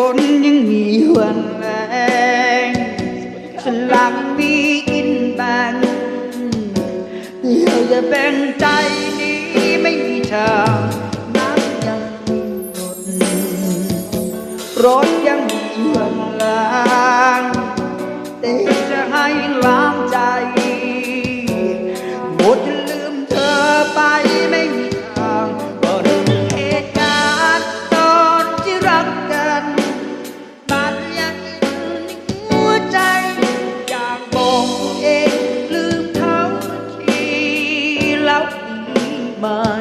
ฝนยังมีหวังแรงฉลังมีอินแบางเดี๋ยวจะแบ่งใจนี้ไม่มีทางน้ำยังมีหมดรถยัง my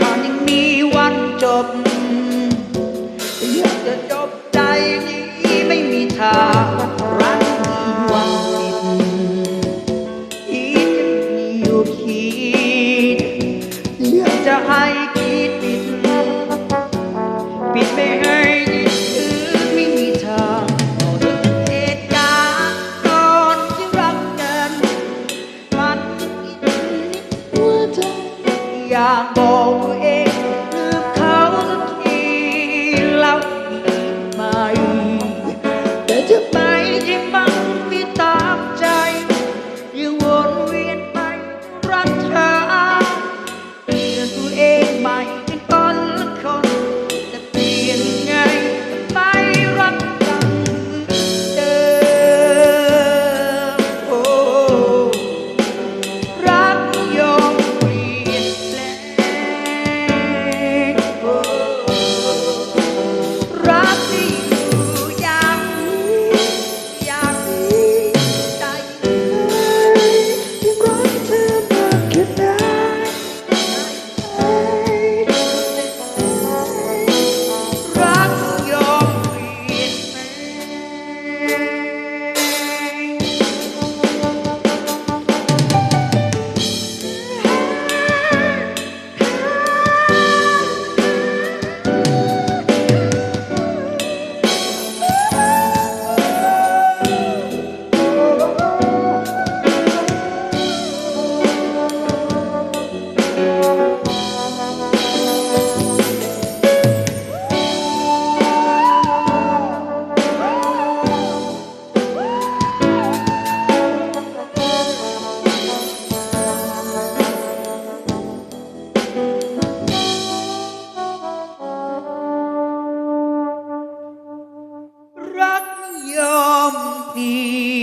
ก่นยังมีวันจบ อยากจะจบใจนี้ไม่มีทางรักมีวันสิ้นอีกมีอยู่คิดอยากจะให้คิดปิดปิดไปให้ยึดถือไม่มีทางบอกถึงเหตุการณ์ก่อนรักกันมันหัวใจอยากบอก يوم الدين